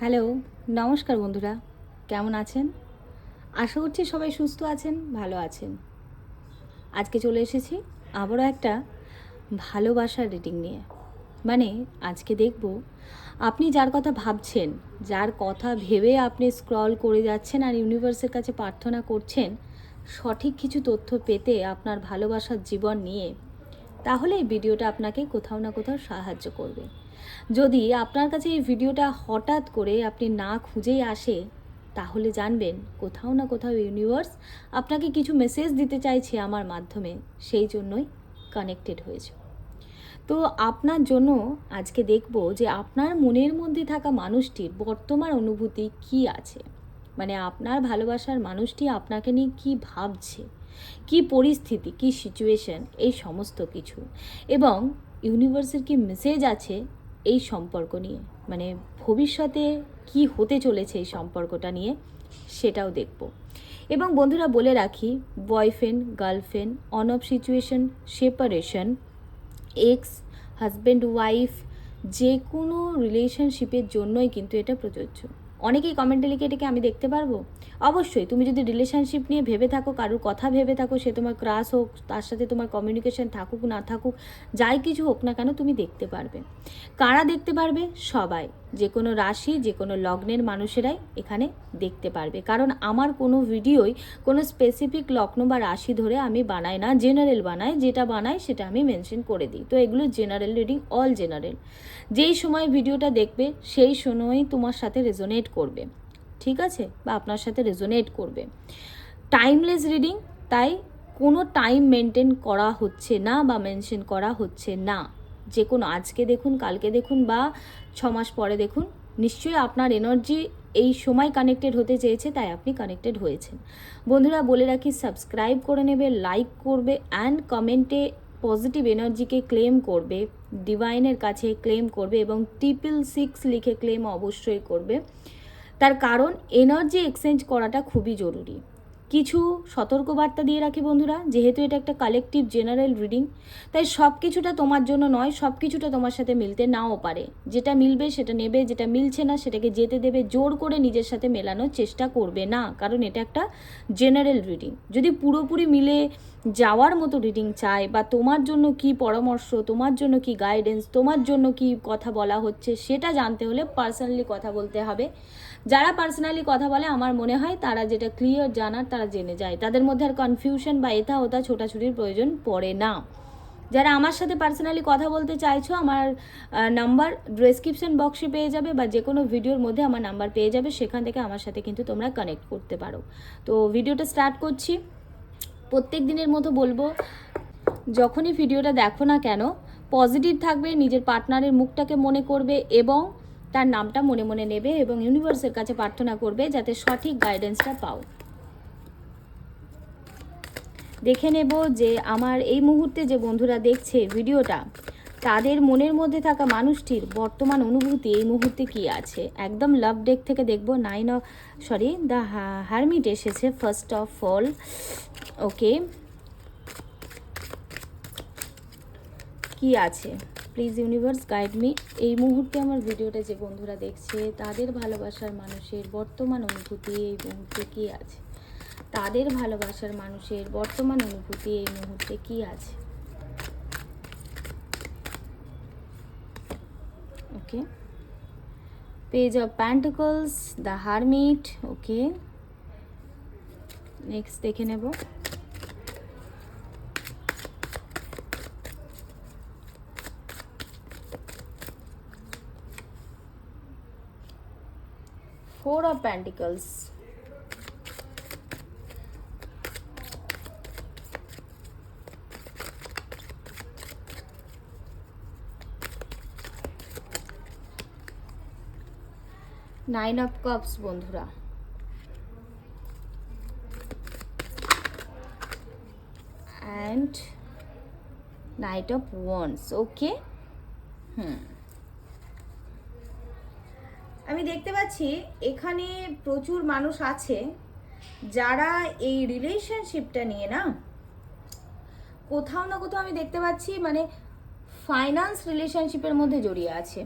Hello, নমস্কার বন্ধুরা, কেমন আছেন? আশা করছি সবাই সুস্থ আছেন, ভালো আছেন। আজকে চলে এসেছি আবারও একটা ভালোবাসার রিডিং নিয়ে। মানে আজকে দেখব আপনি যার কথা ভাবছেন, যার কথা ভেবে আপনি স্ক্রল করে যাচ্ছেন আর ইউনিভার্সের কাছে প্রার্থনা করছেন, সঠিক কিছু তথ্য পেতে আপনার ভালোবাসার জীবন নিয়ে, তাহলে এই ভিডিওটা আপনাকে কোথাও না কোথাও সাহায্য করবে। যদি আপনার কাছে এই ভিডিওটা হঠাৎ করে আপনি না খুঁজেই আসে, তাহলে জানবেন কোথাও না কোথাও ইউনিভার্স আপনাকে কিছু মেসেজ দিতে চাইছে আমার মাধ্যমে, সেই জন্যই কানেক্টেড হয়েছে। তো আপনার জন্য আজকে দেখব যে আপনার মনের মধ্যে থাকা মানুষটির বর্তমান অনুভূতি কি আছে? মানে আপনার ভালোবাসার মানুষটি আপনাকে নিয়ে কি ভাবছে? কি পরিস্থিতি, কি সিচুয়েশন এই সমস্ত কিছু। এবং ইউনিভার্সের কি মেসেজ আছে এই সম্পর্ক নিয়ে। মানে ভবিষ্যতে কি হতে চলেছে এই সম্পর্কটা নিয়ে সেটাও দেখব। এবং বন্ধুরা বলে রাখি boyfriend girlfriend on off situation separation ex husband wife যে কোনো রিলেশনশিপের জন্যই কিন্তু এটা প্রযোজ্য। অনেকেই কমেন্টে লিখে এটাকে আমি দেখতে পারব? অবশ্যই, তুমি যদি রিলেশনশিপ নিয়ে ভেবে থাকো, কারোর কথা ভেবে থাকো, সে তোমার ক্রাস হোক, তার সাথে তোমার কমিউনিকেশন থাকুক, না থাকুক, যাই কিছু হোক না কেন, তুমি দেখতে পারবে। কারা দেখতে পারবে? সবাই। যে কোনো রাশি, যে কোনো লগ্নের মানুষেরাই এখানে দেখতে পারবে। কারণ আমার কোনো ভিডিওই কোনো স্পেসিফিক লগ্ন বা রাশি ধরে আমি বানাই না জেনারেল বানাই, যেটা বানাই সেটা আমি মেনশন করে দিই। তো এগুলো জেনারেল রিডিং অল জেনারেল যেই সময় ভিডিওটা দেখবে, সেই সময়ই তোমার সাথে রেজোনেট করবে। ঠিক আছে? বা আপনার সাথে রেজোনেট করবে। টাইমলেস রিডিং তাই কোনো টাইম মেনটেন করা হচ্ছে না বা মেনশন করা হচ্ছে না। যে কোনো আজকে দেখুন, কালকে দেখুন বা ছ মাস পরে দেখুন, নিশ্চয়ই আপনার এনার্জি এই সময় কানেক্টেড হতে চেয়েছে, তাই আপনি কানেক্টেড হয়েছেন। বন্ধুরা, বলে রাখি সাবস্ক্রাইব করে নেবে লাইক করবে অ্যান্ড কমেন্টে পজিটিভ এনার্জিকে ক্লেম করবে ডিভাইনের কাছে ক্লেম করবে এবং ট্রিপল সিক্স লিখে ক্লেম অবশ্যই করবে। তার কারণ এনার্জি এক্সচেঞ্জ করাটা খুবই জরুরি। কিছু সতর্কবার্তা দিয়ে রাখি বন্ধুরা, যেহেতু এটা একটা কালেকটিভ জেনারেল রিডিং তাই সব কিছুটা তোমার জন্য নয় সব কিছুটা তোমার সাথে মিলতে নাও পারে। যেটা মিলবে সেটা নেবে, যেটা মিলছে না সেটাকে যেতে দেবে, জোর করে নিজের সাথে মেলানোর চেষ্টা করবে না, কারণ এটা একটা জেনারেল রিডিং যদি পুরোপুরি মিলে যাওয়ার মতো রিডিং চায় বা তোমার জন্য কি পরামর্শ, তোমার জন্য কি গাইডেন্স তোমার জন্য কি কথা বলা হচ্ছে, সেটা জানতে হলে পার্সোনালি কথা বলতে হবে। যারা পার্সোনালি কথা বলে, আমার মনে হয় তারা যেটা ক্লিয়ার জানার তারা জেনে যায়। তাদের মধ্যে আর কনফিউশন বা এথা ওথা ছোটাছুটির প্রয়োজন পড়ে না। যারা আমার সাথে পার্সোনালি কথা বলতে চাইছো, আমার নাম্বার ডেসক্রিপশন বক্সে পেয়ে যাবে বা যে কোনো ভিডিওর মধ্যে আমার নাম্বার পেয়ে যাবে, সেখান থেকে আমার সাথে কিন্তু তোমরা কানেক্ট করতে পারো। তো ভিডিওটা স্টার্ট করছি। প্রত্যেক দিনের মতো বলব, যখনই ভিডিওটা দেখো না কেন পজিটিভ থাকবে, নিজের পার্টনারের মুখটাকে মনে করবে এবং তার নামটা মনে মনে নেবে এবং ইউনিভার্সের কাছে প্রার্থনা করবে যাতে সঠিক গাইডেন্সটা পাও। দেখে নেব যে আমার এই মুহূর্তে যে বন্ধুরা দেখছে ভিডিওটা, তাদের মনের মধ্যে থাকা মানুষটির বর্তমান অনুভূতি এই মুহূর্তে কি আছে? একদম লাভ ডেক থেকে দেখব। Nine of swords the hermit এসেছে ফার্স্ট অফ অল ওকে কি আছে? প্লিজ ইউনিভার্স গাইড মি এই মুহূর্তে আমার ভিডিওটা যে বন্ধুরা দেখছে, তাদের ভালোবাসার মানুষের বর্তমান অনুভূতি এই মুহূর্তে কি আছে? তাদের ভালোবাসার মানুষের বর্তমান অনুভূতি এই মুহূর্তে কি আছে? Okay page of pentacles the hermit okay next দেখে নেব। Four of pentacles. Nine of cups, বন্ধুরা। And knight of wands okay hmm আমি দেখতে পাচ্ছি এখানে প্রচুর মানুষ আছে যারা এই রিলেশনশিপটা নিয়ে না কোথাও না কোথাও আমি দেখতে পাচ্ছি মানে ফাইন্যান্স রিলেশনশিপের মধ্যে জড়িয়ে আছে।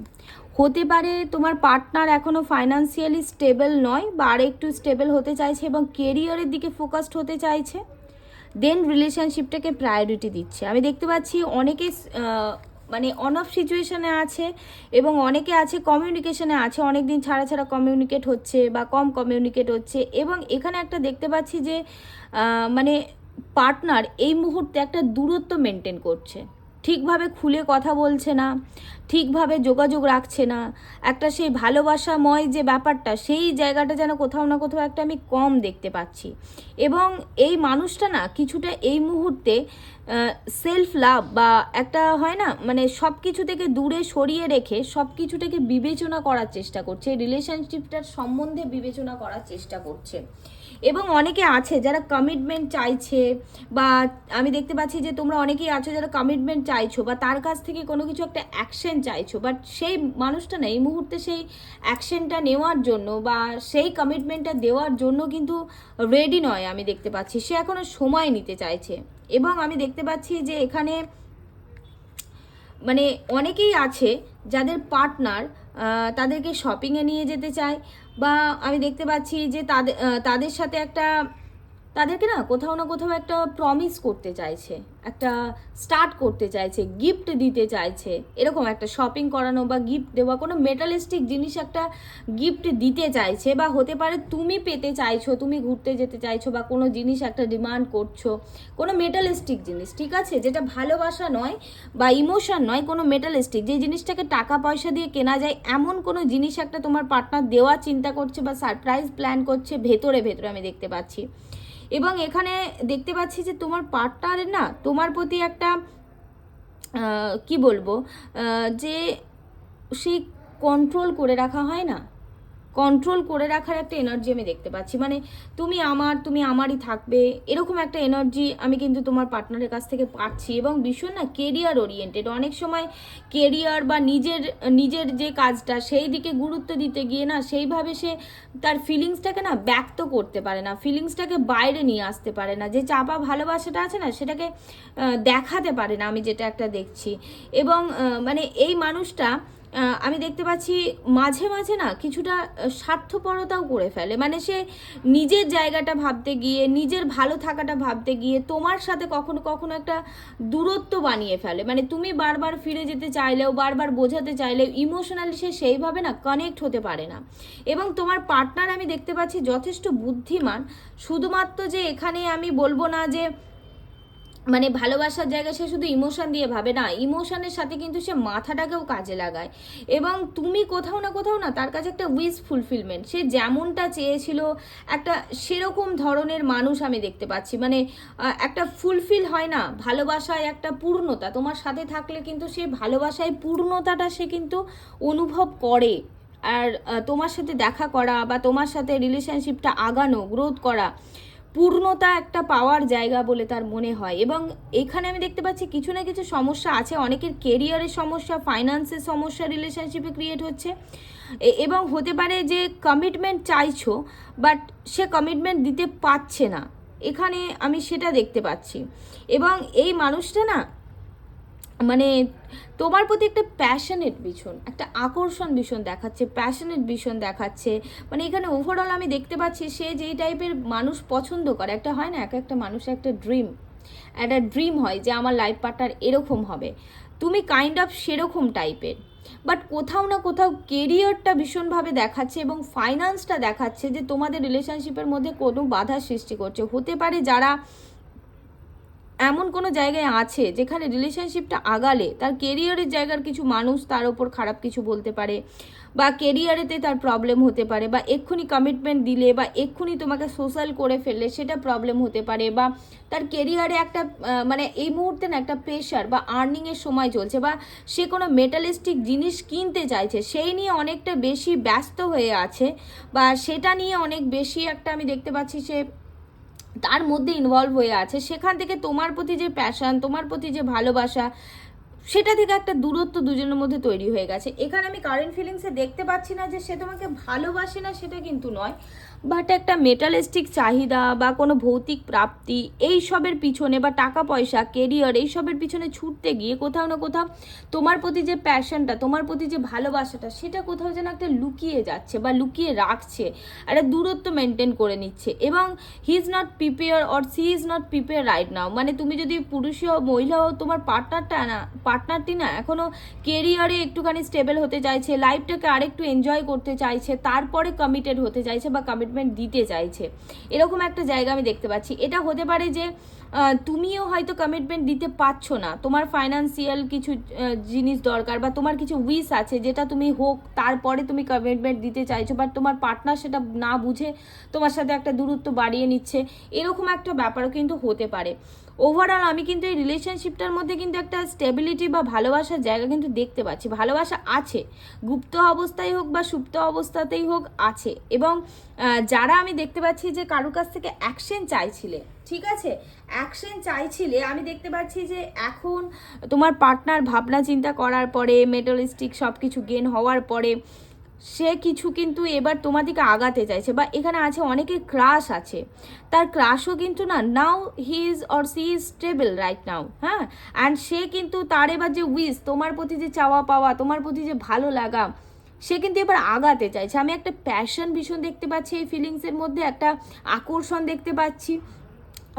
হতে পারে তোমার পার্টনার এখনও ফাইন্যান্সিয়ালি স্টেবল নয় বা আর একটু স্টেবল হতে চাইছে এবং কেরিয়ারের দিকে ফোকাসড হতে চাইছে। দেন রিলেশনশিপটাকে প্রায়োরিটি দিচ্ছে। আমি দেখতে পাচ্ছি অনেকে মানে অন অফ সিচুয়েশনে আছে এবং অনেকে আছে কমিউনিকেশনে আছে। অনেক দিন ছাড়া ছাড়া কমিউনিকেট হচ্ছে বা কম কমিউনিকেট হচ্ছে এবং এখানে একটা দেখতে পাচ্ছি যে মানে পার্টনার এই মুহূর্তে একটা দূরত্ব মেনটেন করছে। ঠিকভাবে খুলে কথা বলছে না, ঠিকভাবে যোগাযোগ রাখছে না। একটা সেই ভালোবাসাময় যে ব্যাপারটা, সেই জায়গাটা যেন কোথাও না কোথাও একটা আমি কম দেখতে পাচ্ছি। এবং এই মানুষটা না কিছুটা এই মুহূর্তে সেলফ লাভ বা একটা হয় না মানে সব কিছু থেকে দূরে সরিয়ে রেখে সব কিছুটাকে বিবেচনা করার চেষ্টা করছে রিলেশনশিপটার সম্বন্ধে বিবেচনা করার চেষ্টা করছে। এবং অনেকে আছে যারা কমিটমেন্ট চাইছে বা আমি দেখতে পাচ্ছি যে তোমরা অনেকেই আছো যারা কমিটমেন্ট চাইছো বা তার কাছ থেকে কোনো কিছু একটা অ্যাকশন চাইছো বাট সেই মানুষটা না, এই মুহূর্তে সেই অ্যাকশনটা নেওয়ার জন্য বা সেই কমিটমেন্টটা দেওয়ার জন্য কিন্তু রেডি নয় আমি দেখতে পাচ্ছি। সে এখনও সময় নিতে চাইছে। এবং আমি দেখতে পাচ্ছি যে এখানে মানে অনেকেই আছে যাদের পার্টনার তাদেরকে শপিংয়ে নিয়ে যেতে চায় বা আমি দেখতে পাচ্ছি যে তাদের তাদের সাথে একটা তাদেরকে না কোথাও না কোথাও একটা প্রমিস করতে চাইছে, একটা স্টার্ট করতে চাইছে গিফট দিতে চাইছে। এরকম একটা শপিং করানো বা গিফট দেওয়া, কোনো মেটালিস্টিক জিনিস একটা গিফট দিতে চাইছে বা হতে পারে তুমি পেতে চাইছো, তুমি ঘুরতে যেতে চাইছো বা কোনো জিনিস একটা ডিমান্ড করছ, কোনো মেটালিস্টিক জিনিস, ঠিক আছে? যেটা ভালোবাসা নয় বা ইমোশন নয়, কোনো মেটালিস্টিক যে জিনিসটাকে টাকা পয়সা দিয়ে কেনা যায়, এমন কোনো জিনিস একটা তোমার পার্টনার দেওয়া, চিন্তা করছে বা সারপ্রাইজ প্ল্যান করছে, ভেতরে ভেতরে আমি দেখতে পাচ্ছি। এবং এখানে দেখতে পাচ্ছি যে তোমার পার্টনার না তোমার প্রতি একটা কি বলব যে সেই কন্ট্রোল করে রাখা হয় না। কন্ট্রোল করে রাখার একটা এনার্জি আমি দেখতে পাচ্ছি। মানে তুমি আমার, তুমি আমারই থাকবে, এরকম একটা এনার্জি আমি কিন্তু তোমার পার্টনারের কাছ থেকে পাচ্ছি এবং ভীষণ না কেরিয়ার ওরিয়েন্টেড অনেক সময় কেরিয়ার বা নিজের নিজের যে কাজটা সেই দিকে গুরুত্ব দিতে গিয়ে না সেইভাবে সে তার ফিলিংসটাকে না ব্যক্ত করতে পারে না ফিলিংসটাকে বাইরে নিয়ে আসতে পারে না। যে চাপা ভালোবাসাটা আছে না সেটাকে দেখাতে পারে না আমি যেটা একটা দেখছি। এবং মানে এই মানুষটা আমি দেখতে পাচ্ছি মাঝে মাঝে না কিছুটা স্বার্থপরতাও করে ফেলে। মানে সে নিজের জায়গাটা ভাবতে গিয়ে, নিজের ভালো থাকাটা ভাবতে গিয়ে তোমার সাথে কখনো কখনো একটা দূরত্ব বানিয়ে ফেলে। মানে তুমি বারবার ফিরে যেতে চাইলেও, বারবার বোঝাতে চাইলেও ইমোশনালি সে সেইভাবে না কানেক্ট হতে পারে না। এবং তোমার পার্টনার আমি দেখতে পাচ্ছি যথেষ্ট বুদ্ধিমান। শুধুমাত্র যে এখানে আমি বলব না যে মানে ভালোবাসার জায়গায় সে শুধু ইমোশন দিয়ে ভাবে না ইমোশনের সাথে কিন্তু সে মাথাটাকেও কাজে লাগায়। এবং তুমি কোথাও না কোথাও না তার কাছে একটা উইস ফুলফিলমেন্ট সে যেমনটা চেয়েছিল একটা সেরকম ধরনের মানুষ আমি দেখতে পাচ্ছি। মানে একটা ফুলফিল হয় না, ভালোবাসায় একটা পূর্ণতা, তোমার সাথে থাকলে কিন্তু সে ভালোবাসায় পূর্ণতাটা সে কিন্তু অনুভব করে। আর তোমার সাথে দেখা করা বা তোমার সাথে রিলেশনশিপটা আগানো গ্রোথ করা পূর্ণতা একটা পাওয়ার জায়গা বলে তার মনে হয়। এবং এখানে আমি দেখতে পাচ্ছি কিছু না কিছু সমস্যা আছে। অনেকের কেরিয়ারের সমস্যা ফাইন্যান্সের সমস্যা রিলেশনশিপে ক্রিয়েট হচ্ছে। এবং হতে পারে যে কমিটমেন্ট চাইছো বাট সে কমিটমেন্ট দিতে পারছে না। এখানে আমি সেটা দেখতে পাচ্ছি। এবং এই মানুষটা না মানে তোমার প্রতি একটা প্যাশনেট ভীষণ, একটা আকর্ষণ ভীষণ দেখাচ্ছে প্যাশনেট ভীষণ দেখাচ্ছে। মানে এখানে ওভারঅল আমি দেখতে পাচ্ছি সে যেই টাইপের মানুষ পছন্দ করে, একটা হয় না, এক একটা মানুষের একটা ড্রিম একটা ড্রিম হয় যে আমার লাইফ পার্টনার এরকম হবে। তুমি কাইন্ড অফ সেরকম টাইপের বাট কোথাও না কোথাও কেরিয়ারটা ভীষণভাবে দেখাচ্ছে এবং ফাইন্যান্সটা দেখাচ্ছে যে তোমাদের রিলেশনশিপের মধ্যে কোনো বাধা সৃষ্টি করছে। হতে পারে যারা এমন কোনো জায়গায় আছে যেখানে রিলেশনশিপটা আগালে তার কেরিয়ারের জায়গার কিছু মানুষ তার ওপর খারাপ কিছু বলতে পারে বা কেরিয়ারেতে তার প্রবলেম হতে পারে বা এক্ষুনি কমিটমেন্ট দিলে বা এক্ষুনি তোমাকে সোশ্যাল করে ফেললে সেটা প্রবলেম হতে পারে বা তার কেরিয়ারে একটা মানে এই মুহূর্তে না একটা প্রেশার বা আর্নিংয়ের সময় চলছে বা সে কোনো মেটালিস্টিক জিনিস কিনতে চাইছে, সেই নিয়ে অনেকটা বেশি ব্যস্ত হয়ে আছে বা সেটা নিয়ে অনেক বেশি একটা আমি দেখতে পাচ্ছি সে তার মধ্যে ইনভলভ হয়ে আছে। সেখান থেকে তোমার প্রতি যে প্যাশন তোমার প্রতি যে ভালোবাসা, সেটা থেকে একটা দূরত্ব দুজনের মধ্যে তৈরি হয়ে গেছে। এখানে আমি কারেন্ট ফিলিংসে দেখতে পাচ্ছি না যে সে তোমাকে ভালোবাসে না, সেটা কিন্তু নয়। বাট একটা মেটালিস্টিক চাহিদা বা কোনো ভৌতিক প্রাপ্তি, এই সবের পিছনে বা টাকা পয়সা কেরিয়ার এই সবের পিছনে ছুটতে গিয়ে কোথাও না কোথাও তোমার প্রতি যে প্যাশনটা তোমার প্রতি যে ভালোবাসাটা, সেটা কোথাও যেন একটা লুকিয়ে যাচ্ছে বা লুকিয়ে রাখছে, একটা দূরত্ব মেনটেন করে নিচ্ছে। এবং he is not prepare or she is not prepare right now মানে তুমি যদি পুরুষই হও, মহিলা হও, তোমার পার্টনারটা না পার্টনারটি না এখনও কেরিয়ারে একটুখানি স্টেবল হতে চাইছে লাইফটাকে আরেকটু এনজয় করতে চাইছে, তারপরে কমিটেড হতে চাইছে বা কমিটমেন্ট দিতে চাইছে। এরকম একটা জায়গা আমি দেখতে পাচ্ছি। এটা হতে পারে যে তুমিও হয়তো কমিটমেন্ট দিতে পারছ না। তোমার ফাইন্যান্সিয়াল কিছু জিনিস দরকার বা তোমার কিছু উইস আছে, যেটা তুমি হোক, তারপরে তুমি কমিটমেন্ট দিতে চাইছো বাট তোমার পার্টনার সেটা না বুঝে তোমার সাথে একটা দূরত্ব বাড়িয়ে নিচ্ছে, এরকম একটা ব্যাপারও কিন্তু হতে পারে। ওভারঅল আমি কিন্তু এই রিলেশনশিপটার মধ্যে কিন্তু একটা স্টেবিলিটি বা ভালোবাসার জায়গা কিন্তু দেখতে পাচ্ছি। ভালোবাসা আছে, গুপ্ত অবস্থায় হোক বা সুপ্ত অবস্থাতেই হোক, আছে। এবং যারা আমি দেখতে পাচ্ছি যে কারুর কাছ থেকে অ্যাকশন চাইছিলে ঠিক আছে? অ্যাকশন চাইছিলে, আমি দেখতে পাচ্ছি যে এখন তোমার পার্টনার ভাবনা চিন্তা করার পরে মেটালিস্টিক সব কিছু গেন হওয়ার পরে, সে কিছু কিন্তু এবার তোমার দিকে আগাতে চাইছে বা এখানে আছে অনেকের ক্রাশ আছে। তার ক্রাশও কিন্তু না now he is or she is stable right now হ্যাঁ? অ্যান্ড সে কিন্তু তার এবার যে উইস তোমার প্রতি যে চাওয়া পাওয়া, তোমার প্রতি যে ভালো লাগা, সে কিন্তু এবার আগাতে চাইছে। আমি একটা প্যাশন ভীষণ দেখতে পাচ্ছি, এই ফিলিংসের মধ্যে একটা আকর্ষণ দেখতে পাচ্ছি।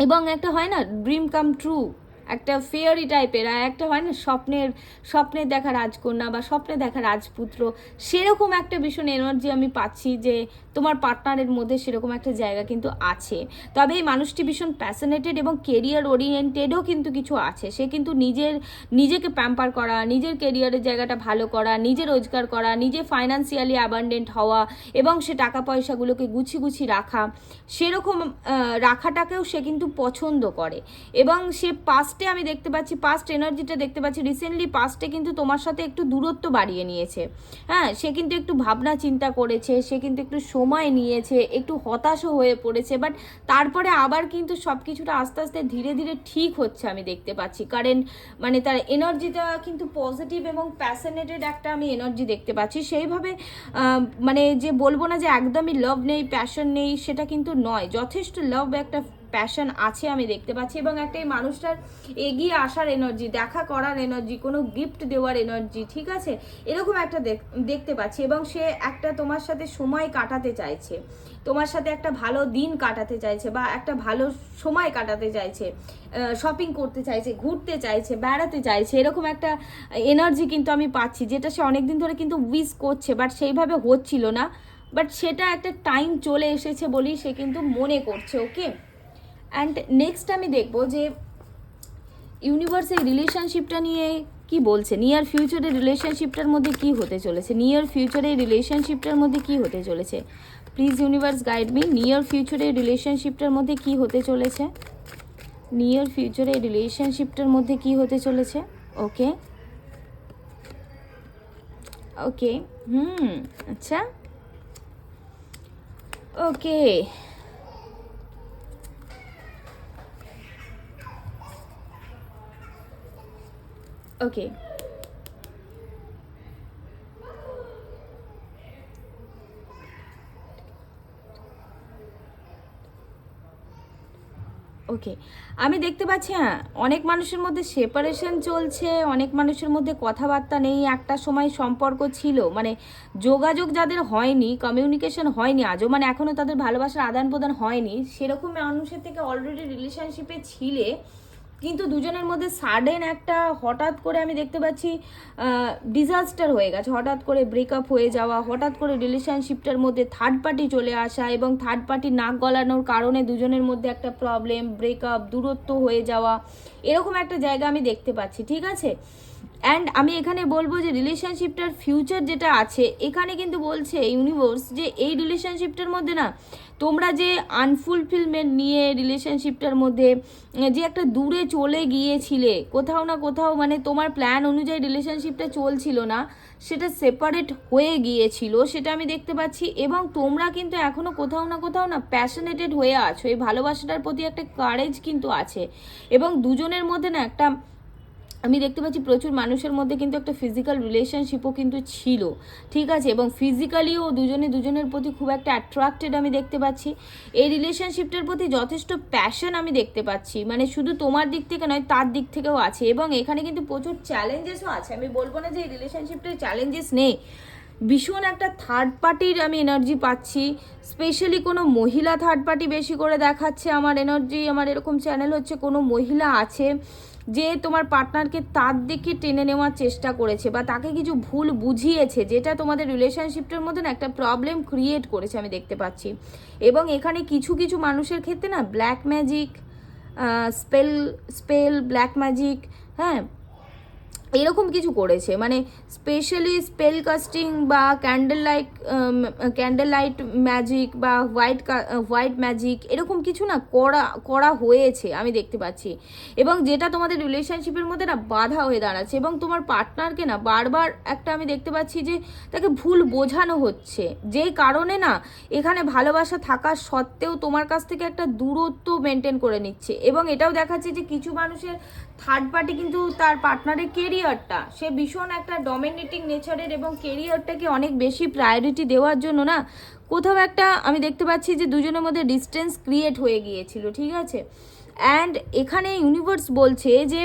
এবং একটা হয় না ড্রিম কাম ট্রু একটা ফেয়ারি টাইপের আর একটা হয় না স্বপ্নের, স্বপ্নে দেখা রাজকন্যা বা স্বপ্নে দেখা রাজপুত্র, সেরকম একটা ভীষণ এনার্জি আমি পাচ্ছি যে তোমার পার্টনারের মধ্যে সেরকম একটা জায়গা কিন্তু আছে। তবে এই মানুষটি ভীষণ প্যাশনেটেড এবং কেরিয়ার ওরিয়েন্টেডও কিন্তু কিছু আছে। সে কিন্তু নিজের, নিজেকে প্যাম্পার করা, নিজের কেরিয়ারের জায়গাটা ভালো করা, নিজে রোজগার করা, নিজে ফাইন্যান্সিয়ালি অ্যাবান্ডেন্ট হওয়া এবং সে টাকা পয়সাগুলোকে গুছি গুছি রাখা, সেরকম রাখাটাকেও সে কিন্তু পছন্দ করে। এবং সে পাস্টে আমি দেখতে পাচ্ছি পাস্ট এনার্জিটা দেখতে পাচ্ছি রিসেন্টলি পাস্টে কিন্তু তোমার সাথে একটু দূরত্ব বাড়িয়ে নিয়েছে। হ্যাঁ সে কিন্তু একটু ভাবনা চিন্তা করেছে, সে কিন্তু একটু নিয়েছে, একটু হতাশও হয়ে পড়েছে বাট তারপরে আবার কিন্তু সব কিছুটা আস্তে আস্তে ধীরে ধীরে ঠিক হচ্ছে আমি দেখতে পাচ্ছি। কারেন্ট মানে তার এনার্জিটা কিন্তু পজিটিভ এবং প্যাশনেটেড একটা আমি এনার্জি দেখতে পাচ্ছি। সেইভাবে মানে যে বলব না যে একদমই লাভ নেই প্যাশন নেই, সেটা কিন্তু নয়। যথেষ্ট লাভ একটা প্যাশন আছে আমি দেখতে পাচ্ছি এবং একটা এই মানুষটার এগিয়ে আসার এনার্জি দেখা করার এনার্জি কোনো গিফট দেওয়ার এনার্জি ঠিক আছে? এরকম একটা দেখ- দেখতে পাচ্ছি এবং সে একটা তোমার সাথে সময় কাটাতে চাইছে। তোমার সাথে একটা ভালো দিন কাটাতে চাইছে বা একটা ভালো সময় কাটাতে চাইছে শপিং করতে চাইছে, ঘুরতে চাইছে, বেড়াতে চাইছে, এরকম একটা এনার্জি কিন্তু আমি পাচ্ছি, যেটা সে অনেকদিন ধরে কিন্তু উইস করছে বাট সেইভাবে হচ্ছিল না। বাট সেটা একটা টাইম চলে এসেছে বলেই সে কিন্তু মনে করছে ওকে অ্যান্ড নেক্সট আমি দেখব যে ইউনিভার্স এই রিলেশনশিপটা নিয়ে কি বলছে? নিয়ার ফিউচারে রিলেশনশিপটার মধ্যে কি হতে চলেছে? নিয়ার ফিউচারে রিলেশনশিপটার মধ্যে কি হতে চলেছে? Please universe guide me near ফিউচারে রিলেশনশিপটার মধ্যে কি হতে চলেছে? নিয়ার ফিউচারে রিলেশনশিপটার মধ্যে কি হতে চলেছে? ওকে ওকে হুম আচ্ছা. ওকে ওকে ওকে আমি দেখতে পাচ্ছি হ্যাঁ অনেক মানুষের মধ্যে সেপারেশন চলছে, অনেক মানুষের মধ্যে কথাবার্তা নেই, একটা সময় সম্পর্ক ছিল মানে যোগাযোগ যাদের হয়নি কমিউনিকেশন হয়নি, আজও মানে এখনও তাদের ভালোবাসার আদান প্রদান হয়নি, সেরকম মানুষের থেকে অলরেডি রিলেশনশিপে ছিলে। কিন্তু দুজনের মধ্যে সাডেন একটা হঠাৎ করে আমি দেখতে পাচ্ছি ডিজাস্টার হয়ে গেছে। হঠাৎ করে ব্রেকআপ হয়ে যাওয়া, হঠাৎ করে রিলেশনশিপটার মধ্যে থার্ড পার্টি চলে আসা এবং থার্ড পার্টি নাক গলানোর কারণে দুজনের মধ্যে একটা প্রবলেম ব্রেকআপ দূরত্ব হয়ে যাওয়া, এরকম একটা জায়গা আমি দেখতে পাচ্ছি, ঠিক আছে? অ্যান্ড আমি এখানে বলব যে রিলেশনশিপটার ফিউচার যেটা আছে, এখানে কিন্তু বলছে ইউনিভার্স যে এই রিলেশনশিপটার মধ্যে না তোমরা যে আনফুলফিলমেন্ট নিয়ে রিলেশনশিপটার মধ্যে, যে একটা দূরে চলে গিয়েছিলে, কোথাও না কোথাও মানে তোমার প্ল্যান অনুযায়ী রিলেশনশিপটা চলছিল না, সেটা সেপারেট হয়ে গিয়েছিল, সেটা আমি দেখতে পাচ্ছি, এবং তোমরা কিন্তু এখনও কোথাও না কোথাও না প্যাশনেটেড হয়ে আছো। এই ভালোবাসাটার প্রতি একটা কারেজ কিন্তু আছে। এবং দুজনের মধ্যে না একটা আমি দেখতে পাচ্ছি প্রচুর মানুষের মধ্যে কিন্তু একটা ফিজিক্যাল রিলেশনশিপও কিন্তু ছিল, ঠিক আছে? এবং ফিজিক্যালিও দুজনে দুজনের প্রতি খুব একটা অ্যাট্রাক্টেড আমি দেখতে পাচ্ছি। এই রিলেশনশিপটার প্রতি যথেষ্ট প্যাশন আমি দেখতে পাচ্ছি। মানে শুধু তোমার দিক থেকে নয়, তার দিক থেকেও আছে। এবং এখানে কিন্তু প্রচুর চ্যালেঞ্জেসও আছে। আমি বলব না যে এই রিলেশনশিপটার চ্যালেঞ্জেস নেই। ভীষণ একটা থার্ড পার্টির আমি এনার্জি পাচ্ছি। স্পেশালি কোনো মহিলা থার্ড পার্টি বেশি করে দেখাচ্ছে আমার এনার্জি আমার এরকম চ্যানেল হচ্ছে, কোনো মহিলা আছে। যে তোমার পার্টনারকে তার দিকে টেনে নেওয়ার চেষ্টা করেছে বা তাকে কিছু ভুল বুঝিয়েছে, যেটা তোমাদের রিলেশনশিপটার মধ্যে একটা প্রবলেম ক্রিয়েট করেছে আমি দেখতে পাচ্ছি। এবং এখানে কিছু কিছু মানুষের ক্ষেত্রে না black magic spell spell black magic হ্যাঁ এরকম কিছু করেছে। মানে স্পেশালি স্পেল কাস্টিং বা candle light candle light magic বা হোয়াইট হোয়াইট ম্যাজিক এরকম কিছু না করা করা হয়েছে, আমি দেখতে পাচ্ছি। এবং যেটা তোমাদের রিলেশনশিপের মধ্যে না বাধা হয়ে দাঁড়াচ্ছে এবং তোমার পার্টনারকে না বারবার একটা আমি দেখতে পাচ্ছি যে তাকে ভুল বোঝানো হচ্ছে। যেই কারণে না এখানে ভালোবাসা থাকা সত্ত্বেও তোমার কাছ থেকে একটা দূরত্ব মেনটেন করে নিচ্ছে। এবং এটাও দেখাচ্ছে যে কিছু মানুষের থার্ড পার্টি কিন্তু তার পার্টনারের কেরিয়ারটা সে ভীষণ একটা ডমিনেটিং নেচারের এবং কেরিয়ারটাকে অনেক বেশি প্রায়োরিটি দেওয়ার জন্য না, কোথাও একটা আমি দেখতে পাচ্ছি যে দুজনের মধ্যে ডিস্টেন্স ক্রিয়েট হয়ে গিয়েছিল, ঠিক আছে? অ্যান্ড এখানে ইউনিভার্স বলছে যে,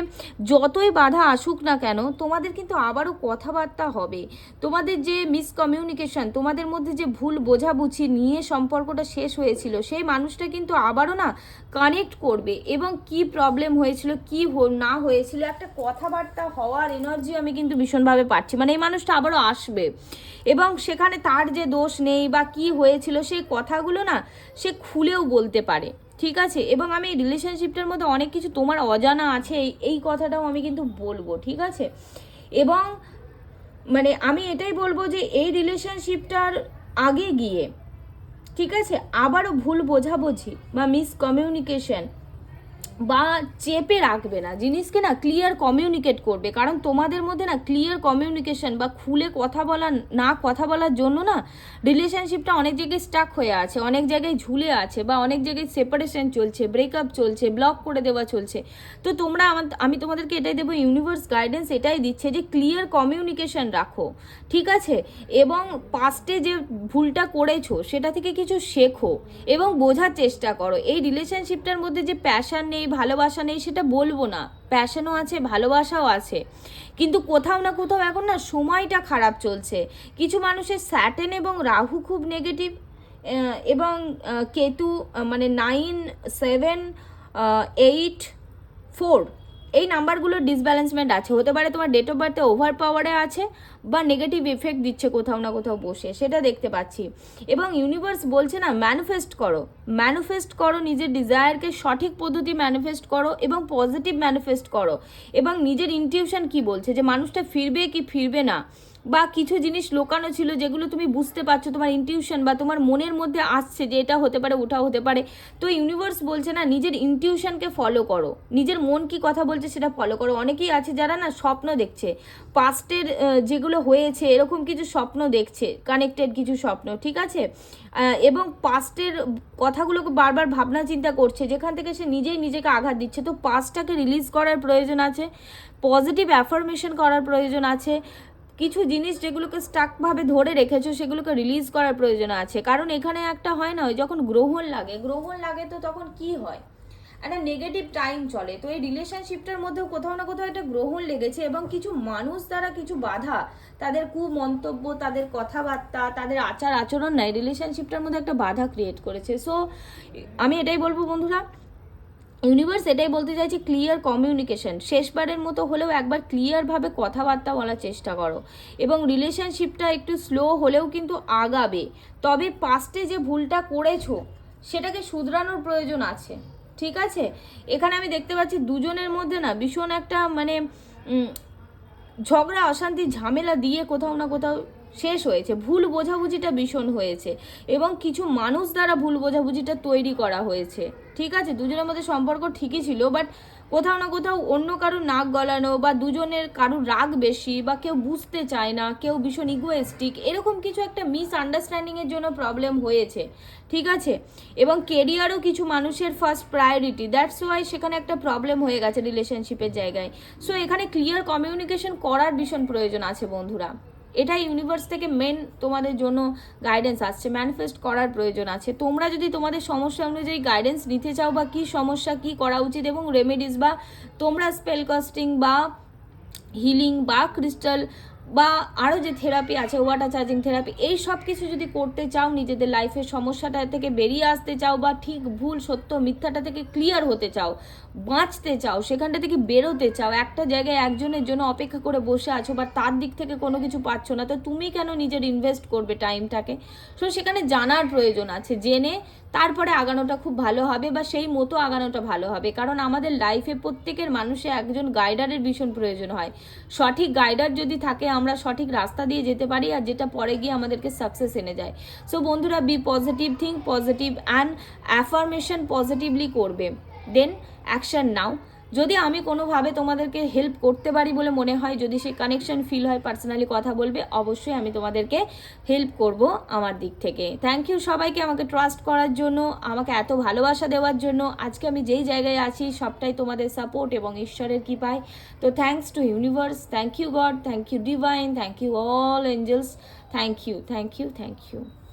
যতই বাধা আসুক না কেন, তোমাদের কিন্তু আবারও কথাবার্তা হবে। তোমাদের যে মিসকমিউনিকেশন তোমাদের মধ্যে যে ভুল বোঝাবুঝি নিয়ে সম্পর্কটা শেষ হয়েছিল, সেই মানুষটা কিন্তু আবারও না কানেক্ট করবে এবং কি প্রবলেম হয়েছিল, কি না হয়েছিল, একটা কথাবার্তা হওয়ার এনার্জি আমি কিন্তু ভীষণভাবে পাচ্ছি। মানে এই মানুষটা আবারও আসবে। এবং সেখানে তার যে দোষ নেই বা কি হয়েছিল, সেই কথাগুলো না সে খুলেও বলতে পারে। ঠিক আছে, এবং আমি এই রিলেশনশিপটার মধ্যে অনেক কিছু তোমার অজানা আছে, এই- কথাটাও আমি কিন্তু বলব, ঠিক আছে? এবং মানে আমি এটাই বলব যে এই রিলেশনশিপটার আগে গিয়ে, ঠিক আছে? আবারও ভুল বোঝাবুঝি বা মিসকমিউনিকেশন বা চেপে রাখবে না। জিনিসকে না ক্লিয়ার কমিউনিকেট করবে। কারণ তোমাদের মধ্যে না ক্লিয়ার কমিউনিকেশন বা খুলে কথা বলা, না কথা বলার জন্য না রিলেশনশিপটা অনেক জায়গায় স্টাক হয়ে আছে, অনেক জায়গায় ঝুলে আছে বা অনেক জায়গায় সেপারেশন চলছে ব্রেকআপ চলছে ব্লক করে দেওয়া চলছে। তো তোমরা আমার, আমি তোমাদেরকে এটাই দেবো ইউনিভার্স গাইডেন্স এটাই দিচ্ছে যে ক্লিয়ার কমিউনিকেশন রাখো, ঠিক আছে? এবং পাস্টে যে ভুলটা করেছ, সেটা থেকে কিছু শেখো এবং বোঝার চেষ্টা করো। এই রিলেশনশিপটার মধ্যে যে প্যাশন নেই ভালোবাসা নেই সেটা বলব না। প্যাশনও আছে, ভালোবাসাও আছে। কিন্তু কোথাও না কোথাও এখন না সময়টা খারাপ চলছে। কিছু মানুষের স্যাটেন এবং রাহু খুব নেগেটিভ এবং কেতু মানে নাইন সেভেন এইট ফোর এই নাম্বারগুলোর ডিসব্যালেন্সমেন্ট আছে। হতে পারে তোমার ডেট অফ বার্থে ওভার পাওয়ারে আছে বা নেগেটিভ এফেক্ট দিচ্ছে কোথাও না কোথাও বসে, সেটা দেখতে পাচ্ছি। এবং ইউনিভার্স বলছে না ম্যানিফেস্ট করো। ম্যানিফেস্ট করো, নিজের ডিজায়ারকে সঠিক পদ্ধতি ম্যানিফেস্ট করো এবং পজিটিভ ম্যানিফেস্ট করো। এবং নিজের ইনটিউশন কি বলছে? যে মানুষটা ফিরবে কি ফিরবে না? বা কিছু জিনিস লোকানো ছিল যেগুলো তুমি বুঝতে পারছ, তোমার ইনটিউশন বা তোমার মনের মধ্যে আসছে যে এটা হতে পারে ওটা হতে পারে। তো ইউনিভার্স বলছে না, নিজের ইনটিউশনকে ফলো করো। নিজের মন কি কথা বলছে সেটা ফলো করো। অনেকেই আছে যারা না স্বপ্ন দেখছে পাস্টের যেগুলো হয়েছে, এরকম কিছু স্বপ্ন দেখছে কানেক্টেড কিছু স্বপ্ন, ঠিক আছে? এবং পাস্টের কথাগুলোকে বারবার ভাবনা চিন্তা করছে, যেখান থেকে সে নিজেই নিজেকে আঘাত দিচ্ছে। তো পাস্টটাকে রিলিজ করার প্রয়োজন আছে পজিটিভ অ্যাফার্মেশন করার প্রয়োজন আছে কিছু জিনিস যেগুলোকে স্টাকভাবে ধরে রেখেছো, সেগুলোকে রিলিজ করার প্রয়োজন আছে। কারণ এখানে একটা হয় না যখন গ্রহণ লাগে গ্রহণ লাগে তো তখন কি হয়? একটা নেগেটিভ টাইম চলে। তো এই রিলেশনশিপটার মধ্যেও কোথাও না কোথাও একটা গ্রহণ লেগেছে এবং কিছু মানুষ দ্বারা কিছু বাধা, তাদের কুমন্তব্য, তাদের কথাবার্তা, তাদের আচার আচরণ নাই রিলেশনশিপটার মধ্যে একটা বাধা ক্রিয়েট করেছে। সো আমি এটাই বলব বন্ধুরা ইউনিভার্স এটাই বলতে চাইছে ক্লিয়ার কমিউনিকেশন শেষবারের মতো হলেও একবার ক্লিয়ারভাবে কথাবার্তা বলার চেষ্টা করো। এবং রিলেশনশিপটা একটু স্লো হলেও কিন্তু আগাবে। তবে পাস্টে যে ভুলটা করেছ, সেটাকে শুধরানোর প্রয়োজন আছে। ঠিক আছে? এখানে আমি দেখতে পাচ্ছি দুজনের মধ্যে না ভীষণ একটা মানে ঝগড়া, অশান্তি, ঝামেলা দিয়ে কোথাও না কোথাও শেষ হয়েছে। ভুল বোঝাবুঝিটা ভীষণ হয়েছে এবং কিছু মানুষ দ্বারা ভুল বোঝাবুঝিটা তৈরি করা হয়েছে। ঠিক আছে? দুজনের মধ্যে সম্পর্ক ঠিকই ছিল বাট কোথাও না কোথাও অন্য কারও নাক গলানো বা দুজনের কারও রাগ বেশি বা কেউ বুঝতে চায় না, কেউ ভীষণ ইগোয়েস্টিক এরকম কিছু একটা মিস আন্ডারস্ট্যান্ডিংয়ের জন্য প্রবলেম হয়েছে। ঠিক আছে? এবং কেরিয়ারও কিছু মানুষের ফার্স্ট প্রায়োরিটি দ্যাটস ওয়াই সেখানে একটা প্রবলেম হয়ে গেছে রিলেশনশিপের জায়গায়। সো এখানে ক্লিয়ার কমিউনিকেশন করার ভীষণ প্রয়োজন আছে বন্ধুরা। এটা ইউনিভার্স থেকে মেন তোমাদের জন্য গাইডেন্স আসছে। ম্যানিফেস্ট করার প্রয়োজন আছে। তোমরা যদি তোমাদের সমস্যা অনুযায়ী গাইডেন্স নিতে চাও বা কি সমস্যা, কি করা উচিত এবং রেমেডিস বা তোমরা স্পেল কাস্টিং বা হিলিং বা ক্রিস্টাল বা আরও যে থেরাপি আছে ওয়াটার চার্জিং থেরাপি এই সব কিছু যদি করতে চাও, নিজেদের লাইফের সমস্যাটা থেকে বেরিয়ে আসতে চাও বা ঠিক ভুল, সত্য, মিথ্যাটা থেকে ক্লিয়ার হতে চাও, বাঁচতে চাও, সেখানটা থেকে বেরোতে চাও, একটা জায়গায় একজনের জন্য অপেক্ষা করে বসে আছো বা তার দিক থেকে কোনো কিছু পাচ্ছ না, তো তুমি কেন নিজের ইনভেস্ট করবে টাইমটাকে সো সেখানে জানার প্রয়োজন আছে, জেনে তারপরে আগানোটা খুব ভালো হবে বা সেই মতো আগানোটা ভালো হবে। কারণ আমাদের লাইফে প্রত্যেকের মানুষে একজন গাইডারের ভীষণ প্রয়োজন হয়। সঠিক গাইডার যদি থাকে, আমরা সঠিক রাস্তা দিয়ে যেতে পারি আর যেটা পরে গিয়ে আমাদেরকে সাকসেস এনে যায়। সো বন্ধুরা be positive think positive and affirmation positively করবে। দেন অ্যাকশান নাও যদি আমি কোনোভাবে তোমাদেরকে হেল্প করতে পারি বলে মনে হয়, যদি সে কানেকশন ফিল হয় পার্সোনালি কথা বলবে, অবশ্যই আমি তোমাদেরকে হেল্প করব আমার দিক থেকে। থ্যাংক ইউ সবাইকে আমাকে ট্রাস্ট করার জন্য, আমাকে এত ভালোবাসা দেওয়ার জন্য। আজকে আমি যেই জায়গায় আছি, সবটাই তোমাদের সাপোর্ট এবং ঈশ্বরের কৃপায়। তো thanks to universe thank you God thank you divine thank you all angels thank you thank you thank you